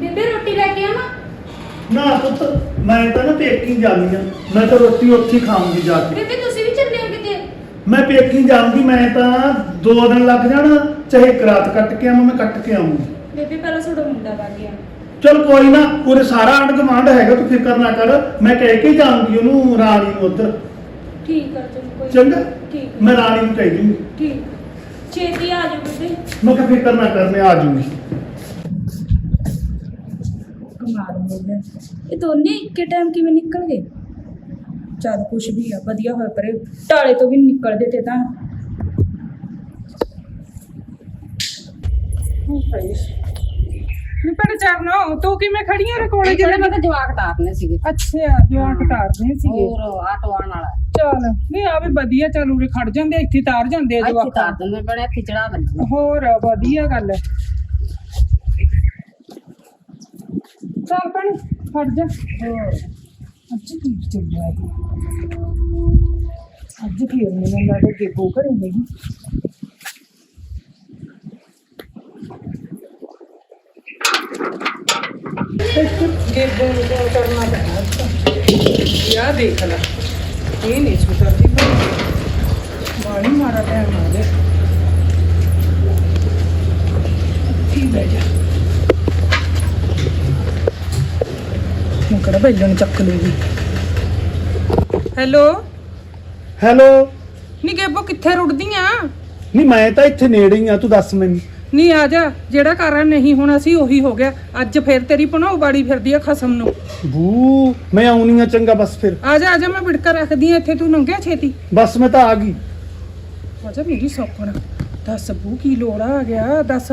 ਬੇਬੇ ਰੋਟੀ ਲੈ ਕੇ ਆਵਾਂ? ਨਾ ਪੁੱਤ ਮੈਂ ਤਾਂ ਨਾ ਪੇਕੀ ਜਾਣੀ ਆ ਮੈਂ ਤਾਂ ਰੋਟੀ ਉੱਥੇ ਹੀ ਖਾਊਂਗੀ ਜਾ ਕੇ। ਬੇਬੇ ਤੁਸੀਂ ਵੀ ਚੱਲੇ ਹੋ ਕਿਤੇ? ਮੈਂ ਪੇਕੀ ਜਾਊਂਗੀ ਮੈਂ ਤਾਂ ਦੋ ਦਿਨ ਲੱਗ ਜਾਣਾ। ਚਾਹੇ ਇੱਕ ਰਾਤ ਕੱਟ ਕੇ ਆਵਾਂ ਮੈਂ ਕੱਟ ਕੇ ਆਉਂਗੀ ਬੇਬੇ ਪਹਿਲਾਂ ਤੁਹਾਡਾ ਮੁੰਡਾ ਵਗ ਗਿਆ। ਚਲ ਕੋਈ ਨਾ ਪੂਰੇ ਸਾਰਾ ਅੰਡ ਕਮਾਂਡ ਹੈਗਾ ਤੂੰ ਫਿਕਰ ਨਾ ਕਰ ਮੈਂ ਕਹਿ ਕੇ ਜਾਊਂਗੀ ਉਹਨੂੰ ਰਾਣੀ ਨੂੰ ਉੱਧਰ। ਠੀਕ ਹੈ ਚਲੋ ਕੋਈ ਚੰਗਾ? ਠੀਕ। ਮੈਂ ਰਾਣੀ ਨੂੰ ਕਹਿ ਦੂੰਗੀ। ਠੀਕ ਛੇਤੀ ਆ ਜਾਓ ਬੇਬੇ। ਮੈਂ ਕਿਹਾ ਫਿਕਰ ਨਾ ਕਰ ਮੈਂ ਆ ਜਾਊਂਗੀ। ਕਮਾਲ ਗਿਆ। ਇਹ ਦੋਨੇ ਇੱਕੇ ਟਾਈਮ ਕਿਵੇਂ ਨਿਕਲ ਗਏ? ਚੱਲ ਕੁਛ ਵੀ ਆ ਵਧੀਆ ਹੋਇਆ ਪਰੇ ਟਾਲੇ ਤੋਂ ਵੀ ਨਿਕਲਦੇ ਤੇ। ਤਾਂ ਨੀ ਭੈਣੇ ਚਰਨੋ ਤੂੰ ਕਿਵੇਂ ਖੜੀ ਆ ਰੇ ਕੋਲੇ ਜਿਹੜੇ ਮੈਂ ਤਾਂ ਜਵਾਕ ਤਾਰਨੇ ਸੀਗੇ। ਅੱਛਾ ਜਵਾਕ ਤਾਰਦੇ ਸੀਗੇ। ਹੋਰ ਆਟੋ ਆਉਣ ਵਾਲਾ ਚਲ ਨਹੀਂ ਆ ਵੀ ਵਧੀਆ ਚੱਲ ਉਰੇ ਖੜ ਜਾਂਦੇ ਇੱਥੇ ਤਾਰ ਜਾਂਦੇ ਆ ਜਵਾਕ। ਤਾਰ ਦਿੰਦੇ ਬੜੇ ਇੱਥੇ ਚੜਾ ਦਿੰਦੇ ਹੋਰ ਵਧੀਆ ਗੱਲ ਹੈ। ਚੱਲ ਭੈਣੇ ਖੜ ਜਾ। ਹੋਰ। ਅੱਛਾ ਕੀ ਚੱਲ ਰਿਹਾ ਅੱਜ ਫੇਰ ਮੈਨੂੰ ਲੱਗਦਾ ਗੇਬੋ ਘਰੇ ਨਹੀਂ। ਨੂੰ ਕਾਲ ਕਰਨਾ ਪੈਣਾ ਤਾਂ ਯਾ ਦੇਖ ਲੈ ਇਹ ਨਹੀਂ ਸੁਧਰਦੀ ਪਰ ਬਾਣੀ ਮਾਰਾ ਟਾਈਮ ਆ ਗਿਆ ਕੀ ਬਹਿ ਜਾ ਕਿਹੜਾ ਬੈਲਣ ਨੂੰ ਚੱਕ ਲੂਗੀ ਹੈਲੋ? ਹੈਲੋ? ਨੀ ਗੇਬੋ ਕਿੱਥੇ ਰੁੜਦੀਆਂ? ਨਹੀਂ ਮੈਂ ਤਾਂ ਇੱਥੇ ਨੇੜੇ ਹੀ ਆ ਤੂੰ ਦੱਸ ਮੈਨੂੰ। ਨੀ ਆ ਜਾ ਜਿਹੜਾ ਕਾਰਨ ਨਹੀਂ ਹੋਣਾ ਸੀ ਉਹੀ ਹੋ ਗਿਆ। ਅੱਜ ਫੇਰ ਤੇਰੀ ਭਣਾਉ ਬਾੜੀ ਫਿਰਦੀ ਆ ਖਸਮ ਨੂੰ। ਬੂ ਮੈਂ ਆਉਣੀ ਆ ਚੰਗਾ ਬਸ ਫਿਰ। ਆ ਜਾ ਆ ਜਾ ਮੈਂ ਵਿੜਕਾ ਰੱਖਦੀ ਆ ਇੱਥੇ ਤੂੰ ਲੰਘਿਆ ਛੇਤੀ। ਬਸ ਮੈਂ ਤਾਂ ਆ ਗਈ। ਆ ਜਾ ਮੇਰੀ ਸੌਕਣ ਦੱਸ ਬੂ ਕੀ ਲੋੜ ਆ ਗਿਆ? ਦੱਸ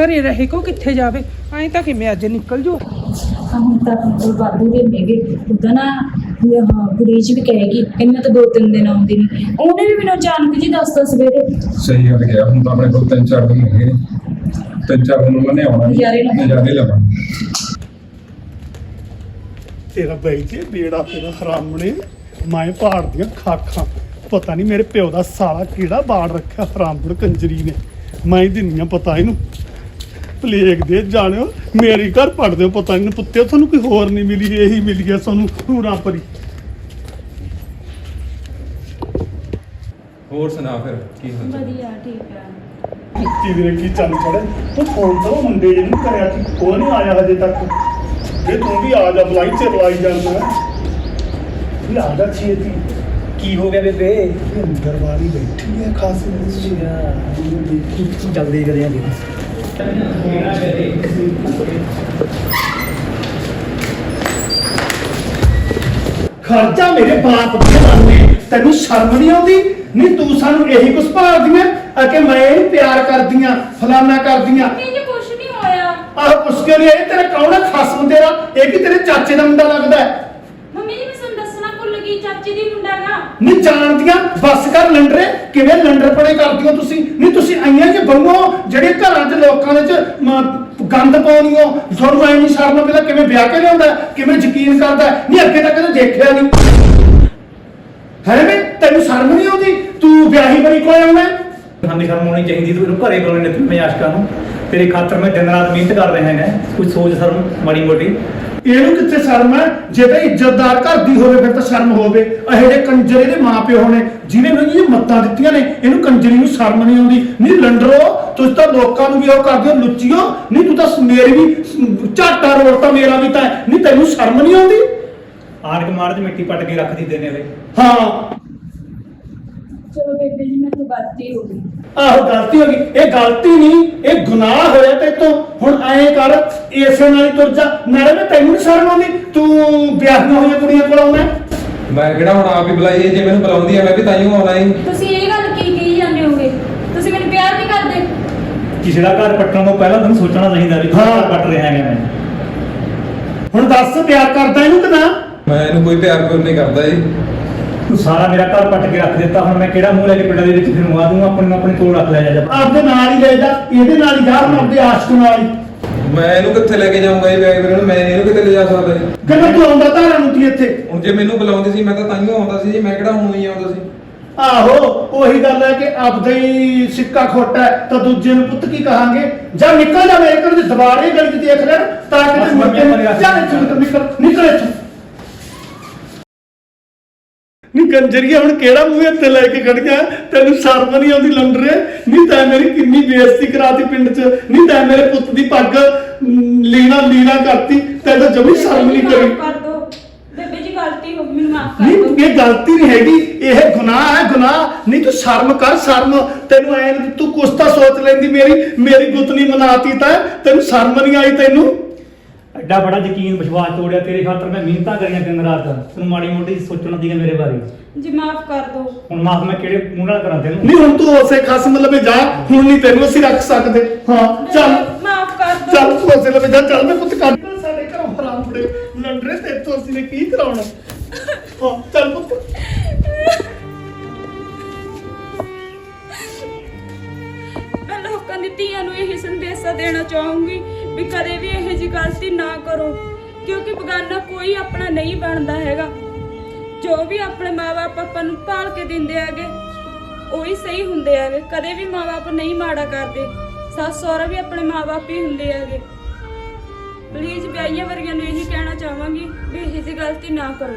ਘਰੇ ਰਹੇ ਕੋ ਕਿੱਥੇ ਜਾਵੇ? ਐਂ ਤਾਂ ਕਿਵੇਂ ਅੱਜ ਨਿਕਲ ਜੂ? ਹੁਣ ਤਾਂ ਬਾਬੂ ਦੇ ਮਹਿੰਗੇ ਉਹਦਾ ਨਾ ਇਹ ਹਾਂ ਗੁਰੀਜ ਵੀ ਕਹੇਗੀ ਇਹਨਾਂ ਤਾਂ ਦੋ ਤਿੰਨ ਦਿਨ ਆਉਂਦੀ ਨਹੀਂ ਉਹਨੇ ਵੀ ਮੈਨੂੰ ਅਚਾਨਕ ਜੀ ਦੱਸਤਾ ਸਵੇਰੇ। ਸਹੀ ਗੱਲ ਗਿਆ ਹੁਣ ਤਾਂ ਆਪਣੇ ਕੋਲ ਤਿੰਨ ਚਾਰ ਦਿਨ ਹੈਗੇ ਨੇ। ਤਿੰਨ ਚਾਰ ਦਿਨ ਮੈਨੇ ਆਉਣਾ ਨਜ਼ਾਰੇ ਲਵਾਂਗੇ। ਨਜ਼ਾਰੇ ਲਵਾਂਗੇ ਤੇਰਾ ਬਈ ਤੇ ਬੇੜਾ ਤੇਰਾ ਹਰਾਮਣੇ ਮੈਂ ਪਹਾੜ ਦੀਆਂ ਖਾਖਾਂ। ਪਤਾ ਨਹੀਂ ਮੇਰੇ ਪਿਓ ਦਾ ਸਾਲਾ ਕਿਹੜਾ ਬਾੜ ਰੱਖਿਆ ਹਰਾਮਣ ਕੰਜਰੀ ਨੇ। ਮੈਂ ਹੀ ਦਿੰਨੀ ਆ ਪਤਾ ਇਹਨੂੰ। ਪਲੇਗ ਦੇ ਜਾਣਿਓ ਮੇਰੀ ਘਰ ਪੜਦੇ ਹੋ ਪਤਾ ਨਹੀਂ ਪੁੱਤੇ ਤੁਹਾਨੂੰ ਕੋਈ ਹੋਰ ਨਹੀਂ ਮਿਲੀ ਇਹੀ ਮਿਲ ਗਿਆ ਤੁਹਾਨੂੰ ਪੂਰਾ ਪਰੀ। ਹੋਰ ਸੁਣਾ ਫਿਰ ਕੀ ਹੁੰਦਾ ਵਧੀਆ ਠੀਕ ਹੈ ਕੀ ਵੀਰੇ ਕੀ ਚੱਲ ਚੜੇ ਤੂੰ ਫੋਨ ਤੋਂ ਮੁੰਡੇ ਜਿਹੇ ਨੂੰ ਕਰਿਆ ਸੀ ਉਹ ਨਹੀਂ ਆਇਆ ਹਜੇ ਤੱਕ। ਇਹ ਤੂੰ ਵੀ ਆ ਜਾ ਬਲਾਈ ਚ ਬੁਲਾਈ ਜਾਂਦਾ ਵੀ ਆ ਜਾ ਛੇਤੀ। ਕੀ ਹੋ ਗਿਆ ਬੇਬੇ? ਇਹ ਅੰਦਰ ਵਾਲੀ ਬੈਠੀ ਹੈ ਖਾਸ ਜਲਦੀ ਕਰਿਆ ਜੀ ਖਰਚਾ ਮੇਰੇ ਬਾਪ ਦੇ ਸਾਹਮਣੇ ਤੈਨੂੰ ਸ਼ਰਮ ਨਹੀਂ ਆਉਂਦੀ? ਨਹੀਂ ਤੂੰ ਸਾਨੂੰ ਇਹੀ ਕੁਛ ਭਾਲਦੀਆਂ ਆ ਕਿ ਮੈਂ ਇਹਨੂੰ ਪਿਆਰ ਕਰਦੀਆਂ ਫਲਾਨਾ ਕਰਦੀਆਂ। ਨਹੀਂ ਜੀ ਕੁਛ ਨਹੀਂ ਹੋਇਆ। ਆਹ ਪੁੱਛ ਇਹ ਤੇਰਾ ਕੌਣ ਹੈ ਖਸਮ ਤੇਰਾ ਇਹ ਕਿ ਤੇਰੇ ਚਾਚੇ ਦਾ ਮੁੰਡਾ ਲੱਗਦਾ ਹੈ? ਮੰਮੀ ਜੀ ਮੈਂ ਤੁਹਾਨੂੰ ਦੱਸਣਾ ਭੁੱਲ ਗਈ ਚਾਚੀ ਦੀ ਮੁੰਡਾ ਗਾ ਨਹੀਂ ਜਾਣਦੀਆਂ ਬਸ ਕਰ ਲੰਡਰੇ ਕਿਵੇਂ ਲੰਡਰ ਪੜੇ ਕਰਦੀਆਂ ਤੁਸੀਂ? ਨਹੀਂ ਤੁਸੀਂ ਆਈਆਂ ਜੇ ਬੰਨੋ ਜਿਹੜੇ ਘਰਾਂ 'ਚ ਲੋਕਾਂ ਦੇ 'ਚ ਮ, ਗੰਦ ਪਾਉਣੀਓ ਤੁਹਾਨੂੰ ਐ ਨਹੀਂ ਸ਼ਰਮ ਪਹਿਲਾਂ ਕਿਵੇਂ ਵਿਆਹ ਕੇ ਲਿਆਉਂਦਾ ਕਿਵੇਂ ਯਕੀਨ ਕਰਦਾ ਨਹੀਂ ਅੱਗੇ ਤੱਕ ਕਦੇ ਦੇਖਿਆ ਨਹੀਂ। ਹੈ ਵੇ ਤੈਨੂੰ ਸ਼ਰਮ ਨਹੀਂ ਆਉਂਦੀ? ਤੂੰ ਵਿਆਹੀ ਬਰੀ ਕੋਲ ਆਉਣਾ? ਸਾਨੂੰ ਸ਼ਰਮ ਹੋਣੀ ਚਾਹੀਦੀ ਤੂੰ ਇਹਨੂੰ ਘਰੇ ਬੁਲਾਉਣੇ ਨੇ ਮੈਂ ਆਸ਼ਕਾਂ ਨੂੰ। ਤੇਰੇ ਖਾਤਰ ਮੈਂ ਦਿਨ ਰਾਤ ਮਿਹਨਤ ਕਰ ਰਿਹਾ ਹਾਂ ਕੁਝ ਸੋਚ ਸ਼ਰਮ ਮਾੜੀ ਮੋਟੀ। ਇਹਨੂੰ ਕਿੱਥੇ ਸ਼ਰਮ ਹੈ? ਜੇ ਤਾਂ ਇੱਜ਼ਤਦਾਰ ਘਰ ਦੀ ਹੋਵੇ ਫਿਰ ਤਾਂ ਸ਼ਰਮ ਹੋਵੇ। ਇਹ ਜਿਹੜੇ ਕੰਜਰੇ ਦੇ ਮਾਪਿਓ ਹੋਣੇ ਜਿਨੇ ਨੂੰ ਇਹ ਮੱਤਾਂ ਦਿੱਤੀਆਂ ਨੇ ਇਹਨੂੰ ਕੰਜਰੀ ਨੂੰ ਸ਼ਰਮ ਨਹੀਂ ਆਉਂਦੀ। ਨਹੀਂ ਲੰਡਰੋ ਤੁਸੀਂ ਤਾਂ ਲੋਕਾਂ ਨੂੰ ਵੀ ਉਹ ਕਰਦੇ ਹੋ ਲੁੱਚੀਓ। ਨਹੀਂ ਤੂੰ ਤਾਂ ਮੇਰੀ ਵੀ ਝਾਟਾ ਰੋੜ ਤਾਂ ਮੇਰਾ ਵੀ ਤਾਂ। ਨਹੀਂ ਤੈਨੂੰ ਸ਼ਰਮ ਨਹੀਂ ਆਉਂਦੀ? ਆਣ ਕੇ ਮਾਰ ਚ ਮਿੱਟੀ ਪੱਟ ਕੇ ਰੱਖ ਦਿੱਤੇ ਨੇ ਵੇ ਹਾਂ। ਚਲੋ ਬੇਬੇ ਜੀ ਮੈਂ ਤੋਂ ਗਲਤੀ ਹੋ ਗਈ। ਆਹੋ ਗਲਤੀ ਹੋ ਗਈ। ਇਹ ਗਲਤੀ ਨਹੀਂ ਇਹ ਗੁਨਾਹ ਹੋਇਆ ਤੇ ਤੋਂ। ਹੁਣ ਐਂ ਕਰ ਇਸੇ ਨਾਲ ਹੀ ਤੁਰ ਜਾ। ਨਾਲੇ ਮੈਂ ਤੈਨੂੰ ਨਹੀਂ ਸ਼ਰਮ ਆਉਂਦੀ। ਤੂੰ ਵਿਆਹੀਆਂ ਹੋਈਆਂ ਕੁੜੀਆਂ ਕੋਲ ਆਉਣਾ। ਹੈ? ਮੈਂ ਕਿਹੜਾ ਹੁਣ ਆਪ ਹੀ ਬੁਲਾਈ ਹੈ, ਜੇ ਮੈਨੂੰ ਬੁਲਾਉਂਦੀ ਆ ਮੈਂ ਵੀ ਤਾਈਓ ਆਉਣਾ ਹੈ। ਤੁਸੀਂ ਇਹ ਗੱਲ ਕੀ ਕਹੀ ਜਾਂਦੇ ਹੋਗੇ? ਤੁਸੀਂ ਮੈਨੂੰ ਪਿਆਰ ਨਹੀਂ ਕਰਦੇ? ਕਿਸੇ ਦਾ ਘਰ ਪੱਟਣ ਤੋਂ ਪਹਿਲਾਂ ਤੈਨੂੰ ਸੋਚਣਾ ਚਾਹੀਦਾ ਵੀ ਹਾਂ। ਘਰ ਪੱਟ ਰਿਹਾ ਹੈਗਾ ਮੈਂ। ਹੁਣ ਦੱਸ ਪਿਆਰ ਕਰਦਾ ਇਹਨੂੰ ਕਿ ਨਾ? ਮੈਂ ਇਹਨੂੰ ਕੋਈ ਪਿਆਰ ਪਿਆਰ ਨਹੀਂ ਕਰਦਾ ਜੀ। ਤੂੰ ਸਾਰਾ ਮੇਰਾ ਘਰ ਪੱਟ ਕੇ ਰੱਖ ਦਿੱਤਾ ਹੁਣ ਮੈਂ ਕਿਹੜਾ ਮੂੰਹ ਲੈ ਕੇ ਪਿੰਡਾਂ ਦੇ ਵਿੱਚ ਫਿਰ ਮਵਾ ਦੂੰਗਾ ਆਪਣੇ ਨੂੰ ਆਪਣੇ ਕੋਲ ਰੱਖ ਲੈ ਜਾ ਜਾ। ਆਪਦੇ ਨਾਲ ਹੀ ਲੈ ਜਾ ਇਹਦੇ ਨਾਲ ਹੀ ਜਾ ਹੁਣ ਆਪਦੇ ਆਸ਼ਕ ਨਾਲ ਹੀ। ਮੈਂ ਇਹਨੂੰ ਕਿੱਥੇ ਲੈ ਕੇ ਜਾਊਂਗਾ ਇਹ ਬੈਗ ਵੀਰੇ ਨੂੰ? ਮੈਂ ਇਹਨੂੰ ਕਿੱਥੇ ਲੈ ਜਾ ਸਕਦਾ ਜੀ? ਕਿਵੇਂ ਤੂੰ ਆਉਂਦਾ ਧਾਰਾਂ ਨੂੰ ਤੀ ਇੱਥੇ। ਹੁਣ ਜੇ ਮੈਨੂੰ ਬੁਲਾਉਂਦੀ ਸੀ ਮੈਂ ਤਾਂ ਤਾਈਓ ਆਉਂਦਾ ਸੀ ਜੀ ਮੈਂ ਕਿਹੜਾ ਹੁਣ ਹੀ ਆਉਂਦਾ ਸੀ? ਆਹੋ ਉਹੀ ਗੱਲ ਹੈ ਕਿ ਆਪਦਾ ਹੀ ਸਿੱਕਾ ਖੋਟਾ ਹੈ ਤਾਂ ਦੂਜੇ ਨੂੰ ਪੁੱਤ ਕੀ ਕਹਾਂਗੇ? ਜਾਂ ਨਿਕਲ ਜਾ ਮੇਰੇ ਕੋਲ ਦੁਬਾਰੇ ਗਲੀ 'ਚ ਦੇਖ ਲੈਣ ਤਾਂ ਕਿ ਤੂੰ ਮੈਂ ਨਿਕਲ ਮਰਿਆ ਸੀ। ਜਾ ਇੱਥੋਂ ਨਿਕਲ ਨਿਕਲ ਨਿਕਲ ਇੱਥੋਂ। ਨੀ ਕੰਜਰੀਆ ਹੁਣ ਕਿਹੜਾ ਮੂੰਹ ਇੱਥੇ ਲੈ ਕੇ ਖੜੀਆਂ? ਤੈਨੂੰ ਸ਼ਰਮ ਨਹੀਂ ਆਉਂਦੀ ਲੰਡਰੇ? ਨਹੀਂ ਤਾਂ ਮੇਰੀ ਕਿੰਨੀ ਬੇਇੱਜ਼ਤੀ ਕਰਾਤੀ ਪਿੰਡ 'ਚ? ਨਹੀਂ ਤਾਂ ਮੇਰੇ ਪੁੱਤ ਦੀ ਪੱਗ ਲੀਣਾ ਲੀਣਾ ਕਰਤੀ? ਤੈਨੂੰ ਜਮੀ ਸ਼ਰਮ ਨਹੀਂ ਕਰੀ। ਮਾਫ਼ ਕਰ ਦੋ। ਬੇਬੇ ਜੀ ਗਲਤੀ ਹੋ ਗਈ ਮੈਨੂੰ ਮਾਫ ਕਰ ਦੋ। ਨਹੀਂ ਇਹ ਗਲਤੀ ਨਹੀਂ ਹੈਗੀ। ਇਹ ਗੁਨਾਹ ਹੈ ਗੁਨਾਹ। ਨਹੀਂ ਤੂੰ ਸ਼ਰਮ ਕਰ ਸ਼ਰਮ। ਤੈਨੂੰ ਐ ਤੂੰ ਕੁਛ ਤਾਂ ਸੋਚ ਲੈਂਦੀ ਮੇਰੀ। ਮੇਰੀ ਗੁੱਤਨੀ ਮਨਾਤੀ ਤਾਂ ਤੈਨੂੰ ਸ਼ਰਮ ਨਹੀਂ ਆਈ ਤੈਨੂੰ? ਐਡਾ ਬੜਾ ਯਕੀਨ ਵਿਸ਼ਵਾਸ ਤੋੜਿਆ ਤੇਰੇ ਖਾਤਰ ਮੈਂ ਮਿਹਨਤਾਂ ਕਰੀਆਂ ਦਿਨ ਰਾਤ। ਤੈਨੂੰ ਮਾੜੀ ਮੋਟੀ ਸੋਚਣਾ ਸੀਗਾ ਮੇਰੇ ਬਾਰੇ। ਜੀ ਮਾਫ ਕਰ ਦੋ। ਹੁਣ ਮਾਫ ਮੈਂ ਕਿਹੜੇ ਮੂੰਹ ਨਾਲ ਕਰਾਂ ਤੈਨੂੰ? ਨਹੀਂ ਹੁਣ ਤੂੰ ਉਸੇ ਖਸਮ ਲਵੇ ਜਾ। ਹੁਣ ਨਹੀਂ ਤੈਨੂੰ ਅਸੀਂ ਰੱਖ ਸਕਦੇ। ਹਾਂ ਚੱਲ। ਮਾਫ ਕਰ ਦੋ। ਚੱਲ ਤੂੰ ਉਸੇ ਲਵੇ ਜਾ। ਚੱਲ ਮੈਂ ਪੁੱਤ ਕਰ। ਸਾਡੇ ਘਰੋਂ ਹਰਾਮ ਫੜੇ ਲੰਡਰੇ ਤੇ ਤੋਂ ਅਸੀਂ ਨੇ ਕੀ ਕਰਾਉਣਾ? ਹਾਂ ਚੱਲ ਪੁੱਤ। ਮੈਂ ਲੋਕਾਂ ਦੀ ਧੀਆਂ ਨੂੰ ਇਹ ਸੰਦੇਸ਼ਾ ਦੇਣਾ ਚਾਹੂੰਗੀ। ਵੀ ਕਦੇ ਵੀ ਇਹੋ ਜਿਹੀ ਗਲਤੀ ਨਾ ਕਰੋ, ਕਿਉਂਕਿ ਬਗਾਨਾ ਕੋਈ ਆਪਣਾ ਨਹੀਂ ਬਣਦਾ ਹੈਗਾ। ਜੋ ਵੀ ਆਪਣੇ ਮਾਪੇ ਆਪਾਂ ਨੂੰ ਪਾਲ ਕੇ ਦਿੰਦੇ ਹੈਗੇ, ਉਹੀ ਸਹੀ ਹੁੰਦੇ ਹੈਗੇ। ਕਦੇ ਵੀ ਮਾਪੇ ਨਹੀਂ ਮਾੜਾ ਕਰਦੇ। ਸੱਸ, ਸਹੁਰਾ ਵੀ ਆਪਣੇ ਮਾਪੇ ਹੀ ਹੁੰਦੇ ਹੈਗੇ। ਪਲੀਜ਼ ਵਿਆਹੀਆਂ ਵਰਗਿਆਂ ਨੂੰ ਇਹੀ ਕਹਿਣਾ ਚਾਹਾਂਗੀ ਵੀ ਇਹ ਜਿਹੀ ਗਲਤੀ ਨਾ ਕਰੋ।